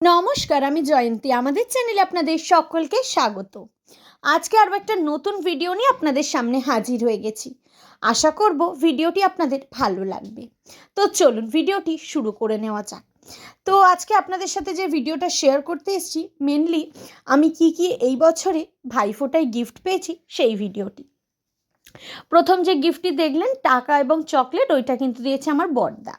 নমস্কার, আমি জয়ন্তী। আমাদের চ্যানেলে আপনাদের সকলকে স্বাগত। আজকে আরও একটা নতুন ভিডিও নিয়ে আপনাদের সামনে হাজির হয়ে গেছি। আশা করব ভিডিওটি আপনাদের ভালো লাগবে। তো চলুন, ভিডিওটি শুরু করে নেওয়া যাক। তো আজকে আপনাদের সাথে যে ভিডিওটা শেয়ার করতে এসেছি মেনলি আমি কি কি এই বছরে ভাইফোঁটায় গিফট পেয়েছি সেই ভিডিওটি। প্রথম যে গিফটটি দেখলেন, টাকা এবং চকলেট ওইটা কিন্তু দিয়েছে আমার বড়দা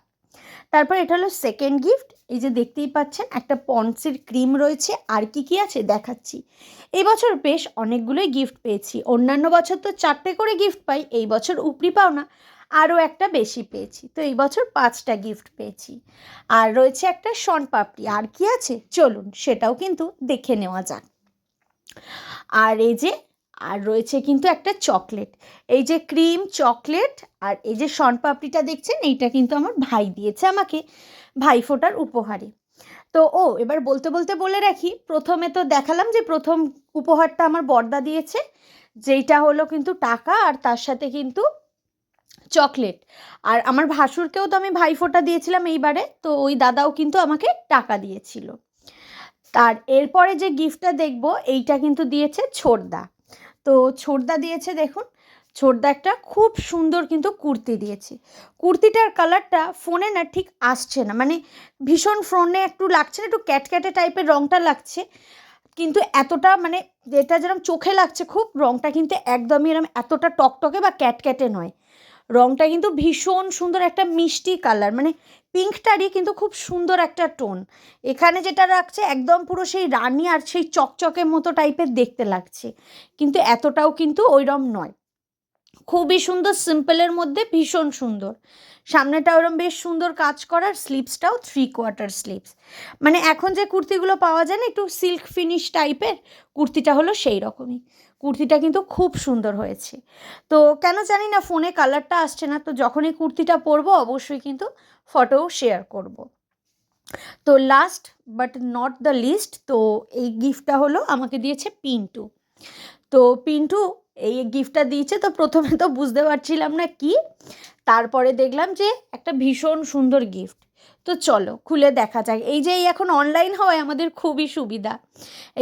তারপর এটা হলো সেকেন্ড গিফট এই যে দেখতেই পাচ্ছেন একটা পন্সের ক্রিম রয়েছে, আর কি কি আছে দেখাচ্ছি। এই বছর বেশ অনেকগুলোই গিফট পেয়েছি, অন্যান্য বছর তো চারটে করে গিফট পাই, এই বছর উপরি পাওনা আরও একটা বেশি পেয়েছি, তো এই বছর পাঁচটা গিফট পেয়েছি। আর রয়েছে একটা শন পাপড়ি, আর কি আছে? চলুন সেটাও কিন্তু দেখে নেওয়া যাক। আর এই যে আর রয়েছে কিন্তু একটা চকলেট। এই যে ক্রিম, চকলেট আর এই যে শনপাপড়িটা দেখছেন, এইটা কিন্তু আমার ভাই দিয়েছে আমাকে, ভাইফোঁটার উপহারে। তো ও, এবার বলতে বলতে বলে রাখি, প্রথমে তো দেখালাম যে প্রথম উপহারটা আমার বর্দা দিয়েছে, যেইটা হলো কিন্তু টাকা আর তার সাথে কিন্তু চকলেট। আর আমার ভাসুরকেও তো আমি ভাইফোঁটা দিয়েছিলাম এইবারে, তো ওই দাদাও কিন্তু আমাকে টাকা দিয়েছিল। তার এরপরে যে গিফটটা দেখব, এইটা কিন্তু দিয়েছে ছোটদা। তো ছোটদা দিয়েছে দেখুন। ছোটদা একটা খুব সুন্দর কিন্তু কুর্তি দিয়েছে। কুর্তিটার কালারটা ফোনে না ঠিক আসছে না। মানে ভীষণ ফোনে একটু লাগছে না, একটু ক্যাটক্যাটে টাইপের রঙটা লাগছে। কিন্তু এতটা মানে যেটা যেরকম চোখে লাগছে খুব রঙটা কিন্তু একদমই এরকম এতটা টকটকে বা ক্যাটক্যাটে নয়। রঙটা কিন্তু ভীষণ সুন্দর একটা মিষ্টি কালার মানে পিঙ্কটারই কিন্তু খুব সুন্দর একটা টোন। এখানে যেটা রাখছে একদম পুরো সেই রানি আর সেই চকচকের মতো টাইপের দেখতে লাগছে, কিন্তু এতটাও কিন্তু ওইরম নয়। খুবই সুন্দর সিম্পলের মধ্যে ভীষণ সুন্দর। সামনেটা ওরম বেশ সুন্দর কাজ করার স্লিপসটাও থ্রি কোয়ার্টার স্লিপস মানে এখন যে কুর্তিগুলো পাওয়া যায় না, একটু সিল্ক ফিনিশ টাইপের কুর্তিটা হলো সেই রকমই। কুর্তিটা কিন্তু খুব সুন্দর হয়েছে। তো কেন জানি না ফোনে কালারটা আসছে না, তো যখন এই কুর্তিটা পরবো অবশ্যই কিন্তু ফটোও শেয়ার করব। তো last but not the least তো এই গিফটটা হলো আমাকে দিয়েছে পিন্টু। তো পিন্টু এই গিফটটা দিয়েছে, তো প্রথমে তো বুঝতে পারছিলাম না কি, তারপরে দেখলাম যে একটা ভীষণ সুন্দর গিফট তো চলো, খুলে দেখা যাক। এই যে এই এখন অনলাইন হওয়ায় আমাদের খুবই সুবিধা।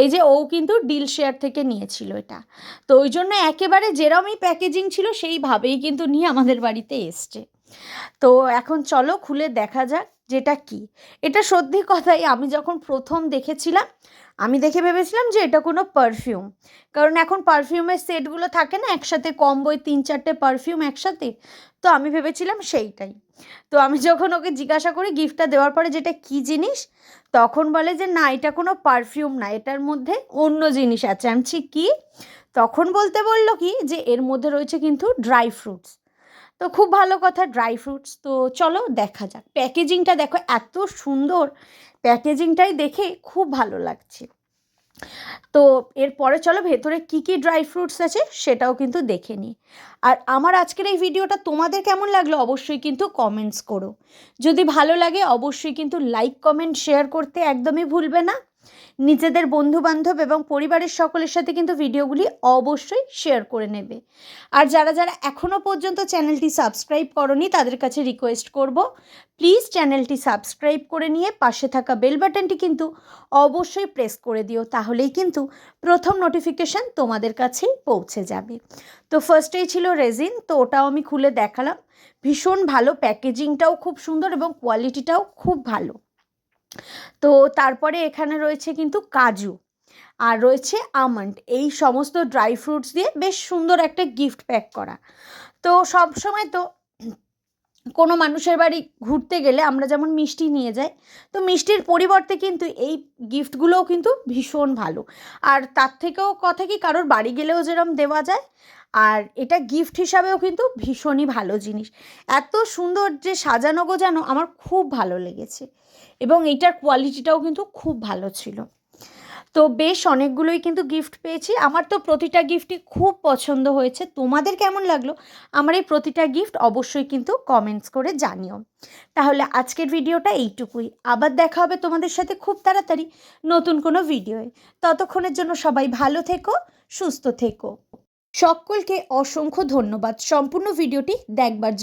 এই যে ও কিন্তু ডিল শেয়ার থেকে নিয়েছিল এটা। তো ওই জন্য একেবারে যেরমই প্যাকেজিং ছিল, সেইভাবেই কিন্তু নিয়ে আমাদের বাড়িতে এসছে। তো এখন চলো, খুলে দেখা যাক। যেটা কি? এটা সত্যি কথাই আমি যখন প্রথম দেখেছিলাম, আমি দেখে ভেবেছিলাম যে এটা কোনো পারফিউম কারণ এখন পারফিউমের সেটগুলো থাকে না, একসাথে কম বই তিন চারটে পারফিউম একসাথে, তো আমি ভেবেছিলাম সেইটাই। তো আমি যখন ওকে জিজ্ঞাসা করি গিফটটা দেওয়ার পরে যেটা কি জিনিস, তখন বলে যে না, এটা কোনো পারফিউম না, এটার মধ্যে অন্য জিনিস আছে। আমি কি? তখন বলতে বলল কি? যে এর মধ্যে রয়েছে কিন্তু ড্রাই ফ্রুটস তো খুব ভালো কথা ড্রাই ফ্রুটস তো চলো দেখা যাক। প্যাকেজিংটা দেখো এত সুন্দর। প্যাকেজিংটাই দেখে খুব ভালো লাগছে। তো এরপরে চলো ভেতরে কি কি ড্রাই ফ্রুটস আছে সেটাও কিন্তু দেখে নিই। আর আমার আজকের এই ভিডিওটা তোমাদের কেমন লাগল অবশ্যই কিন্তু কমেন্টস করো। যদি ভালো লাগে অবশ্যই কিন্তু লাইক কমেন্ট শেয়ার করতে একদমই ভুলবে না। নিজেদের বন্ধুবান্ধব এবং পরিবারের সকলের সাথে কিন্তু ভিডিওগুলি অবশ্যই শেয়ার করে নেবে। আর যারা যারা এখনও পর্যন্ত চ্যানেলটি সাবস্ক্রাইব করনি, তাদের কাছে রিকোয়েস্ট করব প্লিজ চ্যানেলটি সাবস্ক্রাইব করে নিয়ে পাশে থাকা বেল বাটনটি কিন্তু অবশ্যই প্রেস করে দিও, তাহলেই কিন্তু প্রথম নোটিফিকেশান তোমাদের কাছেই পৌঁছে যাবে। তো ফার্স্টেই ছিল রেজিন তো ওটাও আমি খুলে দেখালাম। ভীষণ ভালো প্যাকেজিংটাও খুব সুন্দর এবং কোয়ালিটিটাও খুব ভালো। তো তারপরে এখানে রয়েছে কিন্তু কাজু আর রয়েছে আমন্ড। এই সমস্ত ড্রাই ফ্রুটস দিয়ে বেশ সুন্দর একটা গিফট প্যাক করা। তো সব সময় তো কোনো মানুষের বাড়ি ঘুরতে গেলে আমরা যেমন মিষ্টি নিয়ে যাই, তো মিষ্টির পরিবর্তে কিন্তু এই গিফটগুলোও কিন্তু ভীষণ ভালো। আর তার থেকেও কথা কি, কারোর বাড়ি গেলেও যেরম দেওয়া যায়, আর এটা গিফট হিসাবেও কিন্তু ভীষণই ভালো জিনিস। এত সুন্দর যে সাজানো গোজানো আমার খুব ভালো লেগেছে। এবং এইটার কোয়ালিটিটাও কিন্তু খুব ভালো ছিল। তো বেশ অনেকগুলোই কিন্তু গিফট পেয়েছি। আমার তো প্রতিটা গিফটই খুব পছন্দ হয়েছে। তোমাদের কেমন লাগল? আমার এই প্রতিটা গিফট অবশ্যই কিন্তু কমেন্টস করে জানিও। তাহলে আজকের ভিডিওটা এইটুকুই। আবার দেখা হবে তোমাদের সাথে খুব তাড়াতাড়ি নতুন কোনো ভিডিওয়ে ততক্ষণের জন্য সবাই ভালো থেকো, সুস্থ থেকো। সকলকে অসংখ্য ধন্যবাদ। সম্পূর্ণ ভিডিওটি দেখবার